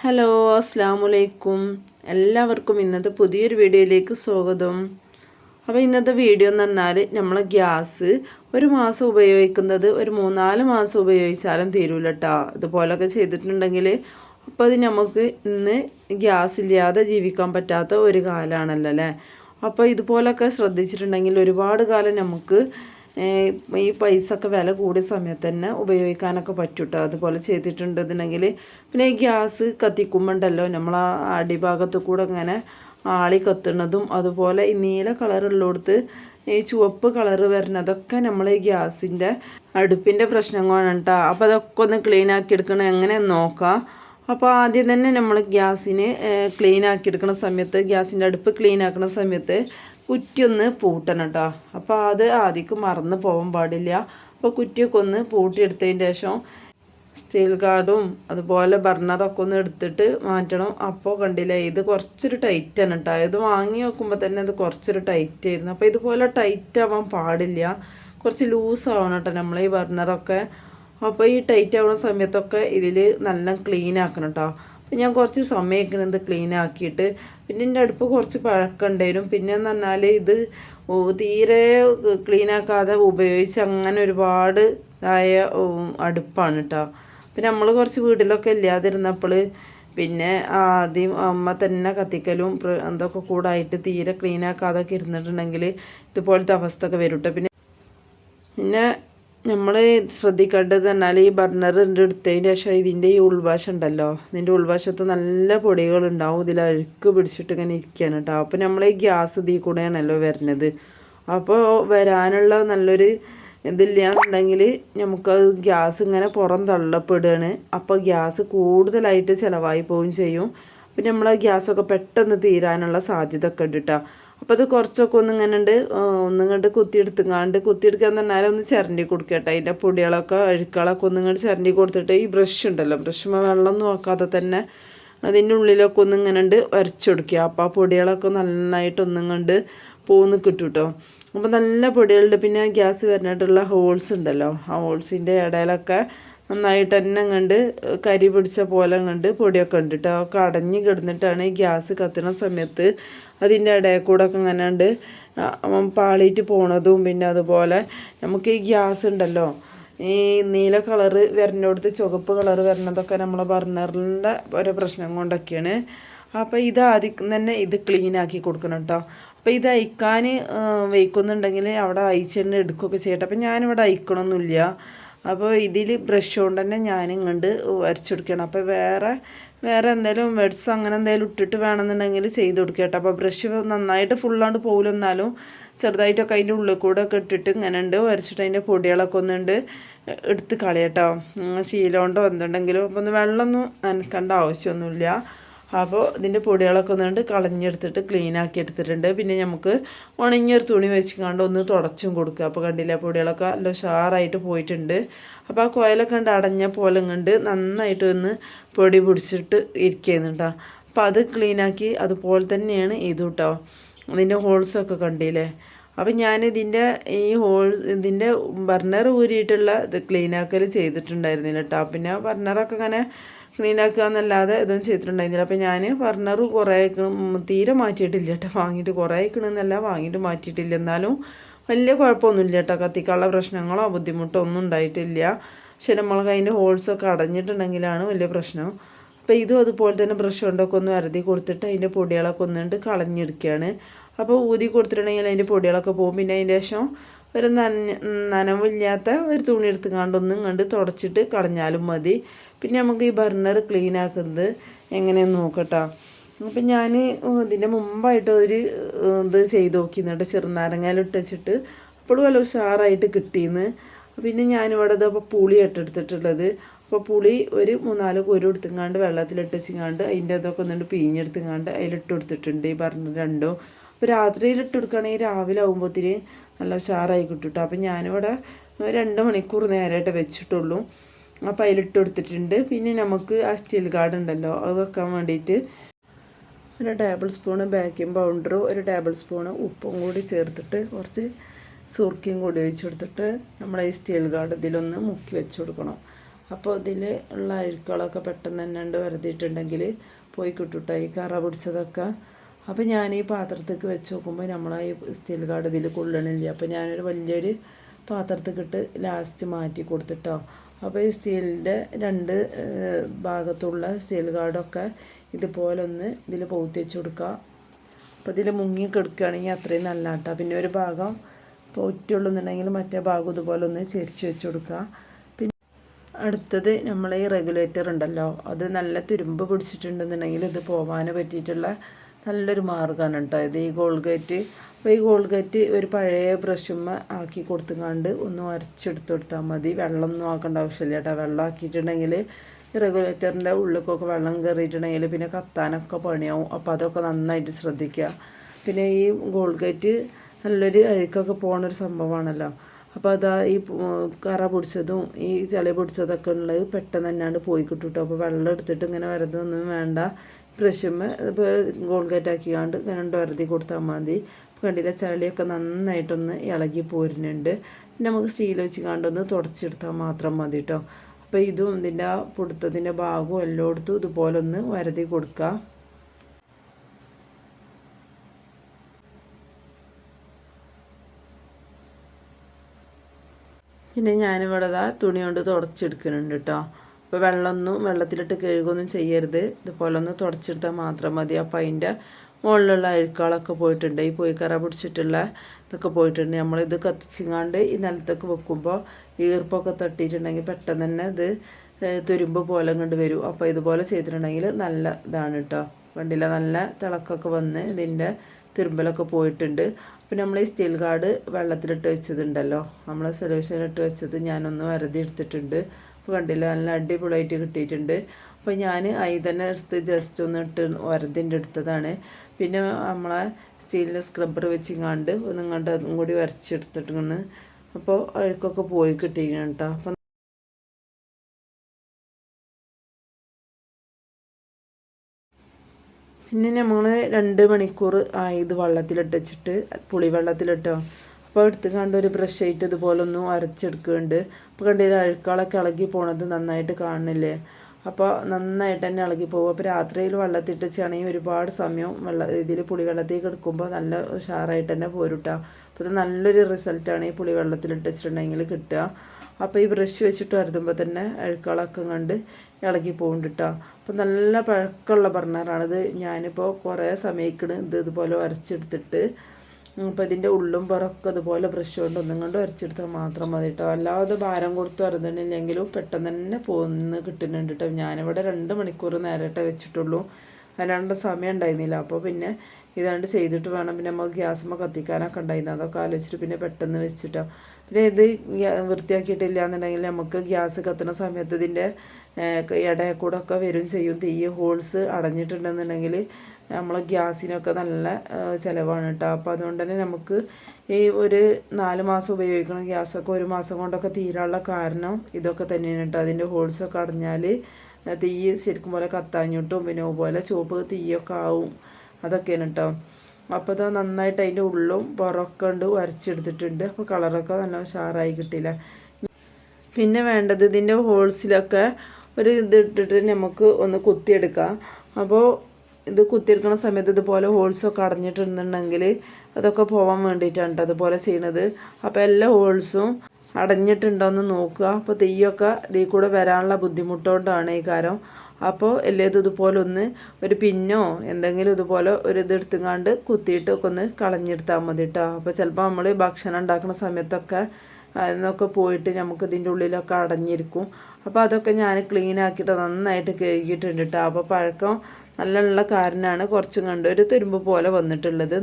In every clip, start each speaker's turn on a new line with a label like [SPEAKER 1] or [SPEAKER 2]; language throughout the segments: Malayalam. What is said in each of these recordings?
[SPEAKER 1] ഹലോ അസ്ലാമലൈക്കും എല്ലാവർക്കും ഇന്നത്തെ പുതിയൊരു വീഡിയോയിലേക്ക് സ്വാഗതം. അപ്പോൾ ഇന്നത്തെ വീഡിയോ എന്ന് പറഞ്ഞാൽ നമ്മൾ ഗ്യാസ് ഒരു മാസം ഉപയോഗിക്കുന്നത് ഒരു മൂന്നാൽ മാസം ഉപയോഗിച്ചാലും തീരൂല കേട്ടോ. ഇതുപോലൊക്കെ ചെയ്തിട്ടുണ്ടെങ്കിൽ അപ്പോൾ അത് നമുക്ക് ഇന്ന് ഗ്യാസ് ഇല്ലാതെ ജീവിക്കാൻ പറ്റാത്ത ഒരു കാലമാണല്ലോ അല്ലേ? അപ്പോൾ ഇതുപോലൊക്കെ ശ്രദ്ധിച്ചിട്ടുണ്ടെങ്കിൽ ഒരുപാട് കാലം നമുക്ക് ഈ പൈസ ഒക്കെ വില കൂടിയ സമയത്ത് തന്നെ ഉപയോഗിക്കാനൊക്കെ പറ്റൂട്ടോ? അതുപോലെ ചെയ്തിട്ടുണ്ടെന്നുണ്ടെങ്കിൽ പിന്നെ ഈ ഗ്യാസ് കത്തിക്കുമ്പോണ്ടല്ലോ നമ്മൾ ആ അടിഭാഗത്ത് കൂടെ ഇങ്ങനെ ആളി കത്തുന്നതും അതുപോലെ ഈ നീല കളറുള്ളിടത്ത് ഈ ചുവപ്പ് കളറ് വരുന്നതൊക്കെ നമ്മൾ ഈ ഗ്യാസിന്റെ അടുപ്പിന്റെ പ്രശ്നങ്ങളാണ് കേട്ടോ അപ്പോൾ അതൊക്കെ ഒന്ന് ക്ലീൻ ആക്കി എടുക്കണം. എങ്ങനെ നോക്കാം? അപ്പോൾ ആദ്യം തന്നെ നമ്മൾ ഗ്യാസിന് ക്ലീൻ ആക്കി എടുക്കുന്ന സമയത്ത് ഗ്യാസിന്റെ അടുപ്പ് ക്ലീൻ ആക്കുന്ന സമയത്ത് കുറ്റി ഒന്ന് പൂട്ടണം കേട്ടോ. അപ്പോൾ അത് ആദ്യം മറന്ന് പോകാൻ പാടില്ല. അപ്പോൾ കുറ്റിയൊക്കെ ഒന്ന് പൂട്ടിയെടുത്തതിന് ശേഷം സ്റ്റീൽ കാർഡും അതുപോലെ ബർണറൊക്കെ ഒന്ന് എടുത്തിട്ട് മാറ്റണം. അപ്പോൾ കണ്ടില്ലേ ഇത് കുറച്ചൊരു ടൈറ്റാണ് കേട്ടോ. ഇത് വാങ്ങി നോക്കുമ്പോൾ തന്നെ ഇത് കുറച്ചൊരു ടൈറ്റ് ആയിരുന്നു. അപ്പോൾ ഇതുപോലെ ടൈറ്റ് ആവാൻ പാടില്ല. കുറച്ച് ലൂസ് ആവണം കേട്ടോ നമ്മൾ ഈ ബർണറൊക്കെ. അപ്പോൾ ഈ ടൈറ്റ് ആവുന്ന സമയത്തൊക്കെ ഇതിൽ നല്ല ക്ലീൻ ആക്കണം കേട്ടോ. ഞാൻ കുറച്ച് സമയമൊക്കെ ക്ലീൻ ആക്കിയിട്ട് പിന്നെ എന്റെ അടുപ്പ് കുറച്ച് പഴക്കമുണ്ടായിരുന്നു പിന്നെ എന്ന് പറഞ്ഞാൽ ഇത് തീരെ ക്ലീൻ ആക്കാതെ ഉപയോഗിച്ച് അങ്ങനെ ഒരുപാട് ഇതായ അടുപ്പാണ് കേട്ടോ പിന്നെ നമ്മൾ കുറച്ച് വീട്ടിലൊക്കെ ഇല്ലാതിരുന്നപ്പോൾ പിന്നെ ആദ്യം അമ്മ തന്നെ കത്തിക്കലും എന്തൊക്കെ കൂടായിട്ട് തീരെ ക്ലീൻ ആക്കാതൊക്കെ ഇരുന്നിട്ടുണ്ടെങ്കിൽ ഇതുപോലത്തെ അവസ്ഥ ഒക്കെ വരും കേട്ടോ പിന്നെ പിന്നെ നമ്മൾ ശ്രദ്ധിക്കേണ്ടത് എന്നാൽ ഈ ബർണറിന്റെ എടുത്തതിന്റെ ശേഷം ഇതിന്റെ ഈ ഉൾവശം ഉണ്ടല്ലോ. ഇതിന്റെ ഉൾവശത്ത് നല്ല പൊടികളുണ്ടാവും ഇതിൽ അഴുക്ക് പിടിച്ചിട്ട് ഇങ്ങനെ ഇരിക്കുകയാണ് കേട്ടോ അപ്പോൾ നമ്മൾ ഈ ഗ്യാസ് ഇതിൽ കൂടെയാണല്ലോ വരുന്നത് അപ്പോൾ വരാനുള്ള നല്ലൊരു ഇതില്ലാന്നുണ്ടെങ്കിൽ നമുക്ക് ഗ്യാസ് ഇങ്ങനെ പുറം തള്ളപ്പെടുകയാണ്. അപ്പോൾ ഗ്യാസ് കൂടുതലായിട്ട് ചിലവായി പോവുകയും ചെയ്യും. പിന്നെ നമ്മൾ ഗ്യാസൊക്കെ പെട്ടെന്ന് തീരാനുള്ള സാധ്യത ഒക്കെ ഉണ്ട് കേട്ടോ അപ്പോൾ അത് കുറച്ചൊക്കെ ഒന്ന് ഇങ്ങനെ ഉണ്ട് ഒന്നിങ്ങോട്ട് കുത്തിയെടുത്തുങ്ങാണ്ട് കുത്തിയെടുക്കാൻ പറഞ്ഞാൽ ഒന്ന് ചിരണ്ടി കൊടുക്കട്ടെ. അതിന്റെ പൊടികളൊക്കെ അഴുക്കളൊക്കെ ഒന്നിങ്ങോട്ട് ചിരണ്ടി കൊടുത്തിട്ട് ഈ ബ്രഷ് ഉണ്ടല്ലോ ബ്രഷ് വെള്ളം നോക്കാതെ തന്നെ അതിന്റെ ഉള്ളിലൊക്കെ ഒന്ന് ഇങ്ങനെ ഉണ്ട് വരച്ചെടുക്കുക. അപ്പോൾ ആ പൊടികളൊക്കെ നന്നായിട്ട് ഒന്നിങ്ങോണ്ട് പോന്ന് കിട്ടും കേട്ടോ അപ്പോൾ നല്ല പൊടികളുണ്ട്. പിന്നെ ഗ്യാസ് വരണായിട്ടുള്ള ഹോൾസ് ഉണ്ടല്ലോ ആ ഹോൾസിന്റെ ഇടയിലൊക്കെ നന്നായിട്ട് തന്നെ കണ്ട് കരി പിടിച്ച പോലെ കണ്ട് പൊടിയൊക്കെ ഉണ്ട് കേട്ടോ ഒക്കെ അടഞ്ഞ് കിടന്നിട്ടാണ് ഈ ഗ്യാസ് കത്തുന്ന സമയത്ത് അതിന്റെ ഇടയിൽ കൂടെ ഒക്കെ ഇങ്ങനെ ഉണ്ട് പാളിയിട്ട് പോണതും പിന്നെ അതുപോലെ നമുക്ക് ഈ ഗ്യാസ് ഉണ്ടല്ലോ ഈ നീല കളറ് വരുന്നിടത്ത് ചുവപ്പ് കളറ് വരണതൊക്കെ നമ്മളെ ബർണറിന്റെ ഓരോ പ്രശ്നം കൊണ്ടൊക്കെയാണ്. അപ്പോൾ ഇത് ആദ്യം തന്നെ ഇത് ക്ലീൻ ആക്കി കൊടുക്കണം കേട്ടോ അപ്പോൾ ഇത് അയക്കാൻ വയ്ക്കുന്നുണ്ടെങ്കിൽ അവിടെ അയച്ചു തന്നെ എടുക്കുകയൊക്കെ ചെയ്യട്ടെ. അപ്പോൾ ഞാനിവിടെ അയക്കണമൊന്നുമില്ല. അപ്പോൾ ഇതിൽ ബ്രഷ് കൊണ്ട് തന്നെ ഞാൻ ഇങ്ങോട്ട് വരച്ചെടുക്കണം അപ്പോൾ വേറെ വേറെ എന്തെങ്കിലും വെഡ്സ് അങ്ങനെ എന്തെങ്കിലും ഇട്ടിട്ട് വേണമെന്നുണ്ടെങ്കിൽ ചെയ്ത് കൊടുക്കുക കേട്ടോ അപ്പോൾ ബ്രഷ് നന്നായിട്ട് ഫുള്ളാണ്ട് പോകില്ലെന്നാലും ചെറുതായിട്ടൊക്കെ അതിന്റെ ഉള്ളിൽ കൂടെ ഒക്കെ ഇട്ടിട്ട് ഇങ്ങനെ ഉണ്ട് വരച്ചിട്ട് അതിന്റെ പൊടികളൊക്കെ ഒന്നുണ്ട് എടുത്ത് കളയട്ടോ. ശീലോണ്ടോ എന്തുണ്ടെങ്കിലും. അപ്പോൾ ഒന്ന് വെള്ളമൊന്നും നനക്കേണ്ട ആവശ്യമൊന്നുമില്ല. അപ്പോൾ ഇതിന്റെ പൊടികളൊക്കെ ഒന്നുകൊണ്ട് കളഞ്ഞെടുത്തിട്ട് ക്ലീൻ ആക്കി എടുത്തിട്ടുണ്ട്. പിന്നെ നമുക്ക് ഉണങ്ങിയൊരു തുണി വെച്ചിക്കാണ്ട് ഒന്ന് തുടച്ചും കൊടുക്കുക. അപ്പോൾ കണ്ടില്ല പൊടികളൊക്കെ നല്ല ഉഷാറായിട്ട് പോയിട്ടുണ്ട്. അപ്പോൾ ആ കോയിലൊക്കെ കണ്ട് അടഞ്ഞ പോലെ കണ്ട് നന്നായിട്ട് ഒന്ന് പൊടി പിടിച്ചിട്ട് ഇരിക്കുന്നുണ്ടോ അപ്പോൾ അത് ക്ലീനാക്കി അതുപോലെ തന്നെയാണ് ഇത് കേട്ടോ അതിന്റെ ഹോൾസൊക്കെ കണ്ടില്ലേ? അപ്പം ഞാൻ ഇതിന്റെ ഈ ഹോൾ ഇതിന്റെ ബർണർ ഊരിയിട്ടുള്ള ഇത് ക്ലീനാക്കൽ ചെയ്തിട്ടുണ്ടായിരുന്നില്ല കേട്ടോ പിന്നെ ബർണറൊക്കെ ഇങ്ങനെ ക്ലീൻ ആക്കുക എന്നല്ലാതെ ഇതൊന്നും ചെയ്തിട്ടുണ്ടായിരുന്നില്ല. അപ്പോൾ ഞാൻ ബർണർ കുറേ തീരെ മാറ്റിയിട്ടില്ല കേട്ടോ. വാങ്ങിയിട്ട് കുറേ ആയിക്കണമെന്നല്ല വാങ്ങിയിട്ട് മാറ്റിയിട്ടില്ല. എന്നാലും വലിയ കുഴപ്പമൊന്നുമില്ല കേട്ടോ കത്തിക്കാനുള്ള പ്രശ്നങ്ങളോ ബുദ്ധിമുട്ടോ ഒന്നും ഉണ്ടായിട്ടില്ല. പക്ഷെ നമ്മൾക്ക് അതിന്റെ ഹോൾസൊക്കെ അടഞ്ഞിട്ടുണ്ടെങ്കിലാണ് വലിയ പ്രശ്നം. അപ്പോൾ ഇതും അതുപോലെ തന്നെ ബ്രഷ് കൊണ്ടൊക്കെ ഒന്ന് വരതി കൊടുത്തിട്ട് അതിന്റെ പൊടികളൊക്കെ ഒന്നുകൊണ്ട് കളഞ്ഞെടുക്കുകയാണ് അപ്പോൾ ഊതി കൊടുത്തിട്ടുണ്ടെങ്കിൽ അതിന്റെ പൊടികളൊക്കെ പോകും. പിന്നെ അതിന്റെ ശേഷം ഒരു നന നനവില്ലാത്ത ഒരു തുണി എടുത്തുകൊണ്ടൊന്നും കണ്ട് തുടച്ചിട്ട് കളഞ്ഞാലും മതി. പിന്നെ നമുക്ക് ഈ ബർണർ ക്ലീൻ ആക്കുന്നത് എങ്ങനെയെന്ന് നോക്കട്ടോ. അപ്പം ഞാൻ ഇതിന്റെ മുമ്പായിട്ട് ഒരു ഇത് ചെയ്ത് നോക്കി എന്നിട്ട് ചെറുനാരങ്ങയിൽ ഇട്ടിട്ട് അപ്പോഴും വല്ല ഉഷാറായിട്ട് കിട്ടിയെന്ന് പിന്നെ ഞാനിവിടെ ഇതപ്പോൾ പുളി ഇട്ടെടുത്തിട്ടുള്ളത് അപ്പോൾ പുളി ഒരു മൂന്നാൽ കുരു എടുത്തുങ്ങാണ്ട് വെള്ളത്തിലിട്ടിച്ചിങ്ങാണ്ട് അതിന്റെ അതൊക്കെ ഒന്നുകൊണ്ട് പിഴിഞ്ഞെടുത്തുങ്ങാണ്ട് അതിലിട്ട് കൊടുത്തിട്ടുണ്ട് ഈ പറഞ്ഞ രണ്ടോ. അപ്പോൾ രാത്രിയിൽ ഇട്ട് കൊടുക്കുകയാണെങ്കിൽ രാവിലെ ആകുമ്പോഴത്തേന് നല്ല ഉഷാറായി കിട്ടും കേട്ടോ അപ്പം ഞാനിവിടെ രണ്ട് മണിക്കൂർ നേരമായിട്ട് വെച്ചിട്ടുള്ളൂ. അപ്പോൾ അതിലിട്ട് കൊടുത്തിട്ടുണ്ട്. പിന്നെ നമുക്ക് ആ സ്റ്റീൽ ഗാർഡ് ഉണ്ടല്ലോ അത് വെക്കാൻ വേണ്ടിയിട്ട് ഒരു ടേബിൾ സ്പൂണ് ബേക്കിംഗ് പൗഡറും ഒരു ടേബിൾ സ്പൂണ് ഉപ്പും കൂടി ചേർത്തിട്ട് കുറച്ച് സുർക്കിയും കൂടി ഒഴിച്ചു കൊടുത്തിട്ട് നമ്മൾ ഈ സ്റ്റീൽ ഗാർഡ് ഇതിലൊന്ന് മുക്കി വെച്ച് കൊടുക്കണം. അപ്പോൾ ഇതിൽ ഉള്ള അഴുക്കുകളൊക്കെ പെട്ടെന്ന് തന്നെ ഉണ്ട് വരുത്തിയിട്ടുണ്ടെങ്കിൽ പോയി കിട്ടുട്ടോ ഈ കറ പിടിച്ചതൊക്കെ. അപ്പോൾ ഞാൻ ഈ പാത്രത്തേക്ക് വെച്ച് നോക്കുമ്പോൾ നമ്മളെ ഈ സ്റ്റീൽ ഗാർഡ് ഇതിൽ കൊള്ളണില്ല. അപ്പോൾ ഞാനൊരു വലിയൊരു പാത്രത്തേക്കിട്ട് ലാസ്റ്റ് മാറ്റി കൊടുത്തിട്ടോ. അപ്പോൾ ഈ സ്റ്റീലിന്റെ രണ്ട് ഭാഗത്തുള്ള സ്റ്റീൽ കാർഡൊക്കെ ഇതുപോലെ ഒന്ന് ഇതിൽ പൗത്തി വെച്ച് കൊടുക്കുക അപ്പോൾ ഇതിൽ മുങ്ങി കിടക്കുകയാണെങ്കിൽ അത്രയും നല്ല കേട്ടോ പിന്നെ ഒരു ഭാഗം പൗറ്റുള്ളൂന്നുണ്ടെങ്കിൽ മറ്റേ ഭാഗം ഇതുപോലെ ഒന്ന് ചെരിച്ച് വെച്ച് കൊടുക്കുക പിന്നെ അടുത്തത് നമ്മൾ ഈ റെഗുലേറ്റർ ഉണ്ടല്ലോ. അത് നല്ല തുരുമ്പ് പിടിച്ചിട്ടുണ്ടെന്നുണ്ടെങ്കിൽ ഇത് പോകാൻ പറ്റിയിട്ടുള്ള നല്ലൊരു മാർഗമാണ് കേട്ടോ. ഇത് ഈ ഗോൾഗേറ്റ് അപ്പോൾ ഈ ഗോൾഗേറ്റ് ഒരു പഴയ ബ്രഷുമ്മ ആക്കി കൊടുത്തുങ്ങാണ്ട് ഒന്ന് അരച്ചെടുത്ത് കൊടുത്താൽ മതി. വെള്ളമൊന്നും ആക്കേണ്ട ആവശ്യമില്ല കേട്ടോ. വെള്ളം ആക്കിയിട്ടുണ്ടെങ്കിൽ റെഗുലേറ്ററിന്റെ ഉള്ളിലേക്കൊക്കെ വെള്ളം കയറിയിട്ടുണ്ടെങ്കിൽ പിന്നെ കത്താനൊക്കെ പണിയാവും. അപ്പോൾ അതൊക്കെ നന്നായിട്ട് ശ്രദ്ധിക്കുക. പിന്നെ ഈ ഗോൾഗേറ്റ് നല്ലൊരു അഴുക്കൊക്കെ പോണൊരു സംഭവമാണല്ലോ. അപ്പോൾ അതാ ഈ കറ പൊടിച്ചതും ഈ ചളി പൊടിച്ചതൊക്കെ ഉള്ളത് പെട്ടെന്ന് തന്നെയാണ് പോയി കിട്ടും കേട്ടോ. അപ്പോൾ വെള്ളം എടുത്തിട്ട് ഇങ്ങനെ വരതൊന്നും വേണ്ട. ബ്രഷുമ്മ ഇപ്പോൾ ഗോൾഗേറ്റ് ആക്കിയാണ്ട് ഇങ്ങനെ ഉണ്ട് വരതി കൊടുത്താൽ മതി. കണ്ടില്ല ചളിയൊക്കെ നന്നായിട്ടൊന്ന് ഇളകി പോരുന്നുണ്ട്. നമുക്ക് സ്റ്റീൽ വെച്ച് കണ്ടൊന്ന് തുടച്ചെടുത്താൽ മാത്രം മതി കേട്ടോ അപ്പോൾ ഇതും ഇതിന്റെ ആ പൊടുത്തതിന്റെ ഭാഗവും എല്ലായിടത്തും ഇതുപോലെ ഒന്ന് വരതി കൊടുക്കുക പിന്നെ ഞാനിവിടെ തുണി കൊണ്ട് തുടച്ചെടുക്കുന്നുണ്ട് കേട്ടോ അപ്പോൾ വെള്ളമൊന്നും വെള്ളത്തിലിട്ട് കഴുകുകയൊന്നും ചെയ്യരുത്. ഇതുപോലെ ഒന്ന് തുടച്ചെടുത്താൽ മാത്രം മതി. അപ്പോൾ അതിന്റെ മുകളിലുള്ള അഴുക്കുകളൊക്കെ പോയിട്ടുണ്ട്. ഈ പൊയ്ക്കറ പിടിച്ചിട്ടുള്ള ഇതൊക്കെ പോയിട്ടുണ്ട്. നമ്മളിത് കത്തിച്ചിങ്ങാണ്ട് ഈ നിലത്തൊക്കെ വെക്കുമ്പോൾ ഈർപ്പൊക്കെ തട്ടിയിട്ടുണ്ടെങ്കിൽ പെട്ടെന്ന് തന്നെ ഇത് തുരുമ്പ് പോലെ ഇങ്ങോട്ട് വരും. അപ്പോൾ ഇതുപോലെ ചെയ്തിട്ടുണ്ടെങ്കിൽ നല്ല ഇതാണ് കേട്ടോ വണ്ടിയിലെ നല്ല തിളക്കൊക്കെ വന്ന് ഇതിന്റെ തുരുമ്പലൊക്കെ പോയിട്ടുണ്ട്. അപ്പോൾ നമ്മൾ ഈ സ്റ്റീൽ കാർഡ് വെള്ളത്തിലിട്ട് വെച്ചതുണ്ടല്ലോ. നമ്മൾ സൊല്യൂഷനിലിട്ട് വെച്ചത് ഞാനൊന്ന് വരതി എടുത്തിട്ടുണ്ട് അപ്പോൾ കണ്ടില്ല നല്ല അടിപൊളിയായിട്ട് കിട്ടിയിട്ടുണ്ട്. അപ്പോൾ ഞാൻ അതിൽ തന്നെ എടുത്ത് ജസ്റ്റ് ഒന്ന് ഇട്ട് വരതിന്റെ എടുത്തതാണ് പിന്നെ നമ്മളെ സ്റ്റീലിന്റെ സ്ക്രബ്ബർ വെച്ചിങ്ങാണ്ട് ഒന്നും കണ്ട് അതും കൂടി വരച്ചെടുത്തിട്ടുണ്ട്. അപ്പോൾ അഴുക്കൊക്കെ പോയി കിട്ടിയിരുന്നു കേട്ടോ. അപ്പം പിന്നെ നമ്മൾ രണ്ട് മണിക്കൂർ ആയി ഇത് വെള്ളത്തിലിട്ട് വെച്ചിട്ട് പുളി വെള്ളത്തിലിട്ടോ അപ്പോൾ എടുത്ത് കണ്ട് ഒരു ബ്രഷ് ആയിട്ട് ഇതുപോലെ ഒന്ന് അരച്ചെടുക്കുന്നുണ്ട്. അപ്പോൾ കണ്ടില്ല അഴുക്കാളൊക്കെ ഇളകി പോണത് നന്നായിട്ട് കാണുന്നില്ലേ? അപ്പോൾ നന്നായിട്ട് തന്നെ ഇളകി പോകും അപ്പോൾ രാത്രിയിൽ വെള്ളത്തിട്ട് വെച്ചാണെങ്കിൽ ഒരുപാട് സമയം വെള്ള ഇതിൽ പുളി വെള്ളത്തിൽ കിടക്കുമ്പോൾ നല്ല ഉഷാറായിട്ട് തന്നെ പോരുട്ടോ അപ്പോൾ ഇത് നല്ലൊരു റിസൾട്ടാണ് ഈ പുളി വെള്ളത്തിലിട്ട് വെച്ചിട്ടുണ്ടെങ്കിൽ കിട്ടുക. അപ്പോൾ ഈ ബ്രഷ് വെച്ചിട്ട് വരുത്തുമ്പോൾ തന്നെ അഴുക്കളൊക്കെ കണ്ട് ഇളകി പോകും കേട്ടോ അപ്പോൾ നല്ല പഴക്കമുള്ള ബർണറാണിത് ഞാനിപ്പോൾ കുറേ സമയക്കിണ് ഇത് ഇതുപോലെ വരച്ചെടുത്തിട്ട് അപ്പോൾ ഇതിന്റെ ഉള്ളും പുറമൊക്കെ ഇതുപോലെ ബ്രഷ് കൊണ്ട് ഒന്നും കൊണ്ട് വരച്ചെടുത്താൽ മാത്രം മതി കേട്ടോ അല്ലാതെ ഭാരം കൊടുത്ത് വരുന്നുണ്ടെങ്കിലും പെട്ടെന്ന് തന്നെ പോകുന്ന കിട്ടുന്നുണ്ട് കേട്ടോ ഞാനിവിടെ രണ്ട് മണിക്കൂർ നേരിട്ട് വെച്ചിട്ടുള്ളൂ. അല്ലാണ്ട് സമയം ഉണ്ടായിരുന്നില്ല. അപ്പോൾ പിന്നെ ഇതാണ്ട് ചെയ്തിട്ട് വേണം. പിന്നെ നമുക്ക് ഗ്യാസുമ്പോൾ കത്തിക്കാനൊക്കെ ഉണ്ടായിരുന്നു. അതൊക്കെ ആലോചിച്ചിട്ട് പിന്നെ പെട്ടെന്ന് വെച്ചിട്ടോ. പിന്നെ ഇത് വൃത്തിയാക്കിയിട്ടില്ല എന്നുണ്ടെങ്കിൽ നമുക്ക് ഗ്യാസ് കത്തുന്ന സമയത്ത് ഇതിന്റെ ഇടയിൽ കൂടെ ഒക്കെ വരും ചെയ്യും. തീ ഹോൾസ് അടഞ്ഞിട്ടുണ്ടെന്നുണ്ടെങ്കിൽ നമ്മൾ ഗ്യാസിനൊക്കെ നല്ല ചിലവാണ് കേട്ടോ അപ്പോൾ അതുകൊണ്ട് തന്നെ നമുക്ക് ഈ ഒരു നാല് മാസം ഉപയോഗിക്കുന്ന ഗ്യാസൊക്കെ ഒരു മാസം കൊണ്ടൊക്കെ തീരാനുള്ള കാരണം ഇതൊക്കെ തന്നെയാണ് കേട്ടോ അതിന്റെ ഹോൾസൊക്കെ അടഞ്ഞാൽ തീ ശരിക്കും പോലെ കത്താഞ്ഞിട്ടും പിന്നെ അതുപോലെ ചുവപ്പ് തീയൊക്കെ ആവും. അതൊക്കെയാണ് കേട്ടോ അപ്പോൾ ഇത് നന്നായിട്ട് അതിന്റെ ഉള്ളും പുറമൊക്കെ ഉണ്ട് വരച്ചെടുത്തിട്ടുണ്ട്. അപ്പോൾ കളറൊക്കെ നല്ല ഉഷാറായി കിട്ടില്ല പിന്നെ വേണ്ടത് ഇതിന്റെ ഹോൾസിലൊക്കെ ഒരു ഇത് ഇട്ടിട്ട് നമുക്ക് ഒന്ന് കുത്തിയെടുക്കാം. അപ്പോൾ ഇത് കുത്തിയെടുക്കുന്ന സമയത്ത് ഇതുപോലെ ഹോൾസൊക്കെ അടഞ്ഞിട്ടുണ്ടെങ്കിൽ അതൊക്കെ പോകാൻ വേണ്ടിയിട്ടാണ് ട്ടോ അതുപോലെ ചെയ്യണത്. അപ്പോൾ എല്ലാ ഹോൾസും അടഞ്ഞിട്ടുണ്ടോയെന്ന് നോക്കുക. അപ്പോൾ തീയൊക്കെ ഇതിൽ കൂടെ വരാനുള്ള ബുദ്ധിമുട്ടുകൊണ്ടാണ് ഈ കാര്യം. അപ്പോൾ എല്ലേതും ഇതുപോലെ ഒന്ന് ഒരു പിന്നോ എന്തെങ്കിലും ഇതുപോലെ ഒരു ഇത് എടുത്തുങ്ങാണ്ട് കുത്തിയിട്ടൊക്കെ ഒന്ന് കളഞ്ഞെടുത്താൽ മതി കേട്ടോ അപ്പോൾ ചിലപ്പോൾ നമ്മൾ ഭക്ഷണം ഉണ്ടാക്കുന്ന സമയത്തൊക്കെ അതിനൊക്കെ പോയിട്ട് നമുക്ക് ഇതിന്റെ ഉള്ളിലൊക്കെ അടഞ്ഞിരിക്കും. അപ്പോൾ അതൊക്കെ ഞാൻ ക്ലീൻ ആക്കിയിട്ട് നന്നായിട്ട് കഴുകിയിട്ടുണ്ട് കേട്ടോ അപ്പോൾ പഴക്കം നല്ലുള്ള കാരനാണ് കുറച്ചും കണ്ട് ഒരു തുരുമ്പ് പോലെ വന്നിട്ടുള്ളത്.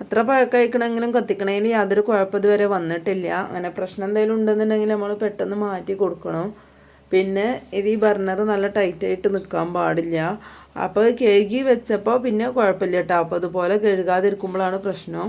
[SPEAKER 1] അത്ര പഴക്കഴിക്കണമെങ്കിലും കത്തിക്കണേൽ യാതൊരു കുഴപ്പം ഇതുവരെ വന്നിട്ടില്ല. അങ്ങനെ പ്രശ്നം എന്തെങ്കിലും ഉണ്ടെന്നുണ്ടെങ്കിൽ നമ്മൾ പെട്ടെന്ന് മാറ്റി കൊടുക്കണം. പിന്നെ ഇത് ഈ ബർണർ നല്ല ടൈറ്റായിട്ട് നിൽക്കാൻ പാടില്ല. അപ്പോൾ കഴുകി വെച്ചപ്പോൾ പിന്നെ കുഴപ്പമില്ല കേട്ടോ അപ്പോൾ അതുപോലെ കഴുകാതിരിക്കുമ്പോഴാണ് പ്രശ്നം.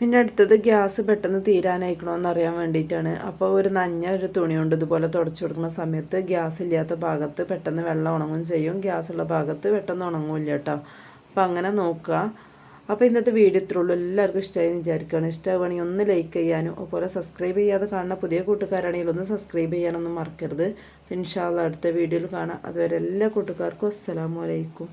[SPEAKER 1] പിന്നെ അടുത്തത് ഗ്യാസ് പെട്ടെന്ന് തീരാനായിക്കണമെന്ന് അറിയാൻ വേണ്ടിയിട്ടാണ്. അപ്പോൾ ഒരു നഞ്ഞ ഒരു തുണി കൊണ്ട് ഇതുപോലെ തുടച്ചു കൊടുക്കുന്ന സമയത്ത് ഗ്യാസ് ഇല്ലാത്ത ഭാഗത്ത് പെട്ടെന്ന് വെള്ളം ഉണങ്ങും ചെയ്യും. ഗ്യാസ് ഉള്ള ഭാഗത്ത് പെട്ടെന്ന് ഉണങ്ങില്ല കേട്ടോ അപ്പോൾ അങ്ങനെ നോക്കുക. അപ്പോൾ ഇന്നത്തെ വീഡിയോ ഇത്രേ ഉള്ളൂ. എല്ലാവർക്കും ഇഷ്ടമായി വിചാരിക്കുകയാണ്. ഇഷ്ടമാണെങ്കിൽ ഒന്ന് ലൈക്ക് ചെയ്യാനും അതുപോലെ സബ്സ്ക്രൈബ് ചെയ്യാതെ കാണുന്ന പുതിയ കൂട്ടുകാരാണെങ്കിൽ ഒന്ന് സബ്സ്ക്രൈബ് ചെയ്യാനൊന്നും മറക്കരുത്. ഇൻഷാല്ല അടുത്ത വീഡിയോയിൽ കാണാം. അതുവരെ എല്ലാ കൂട്ടുകാർക്കും അസ്സലാമു അലൈക്കും.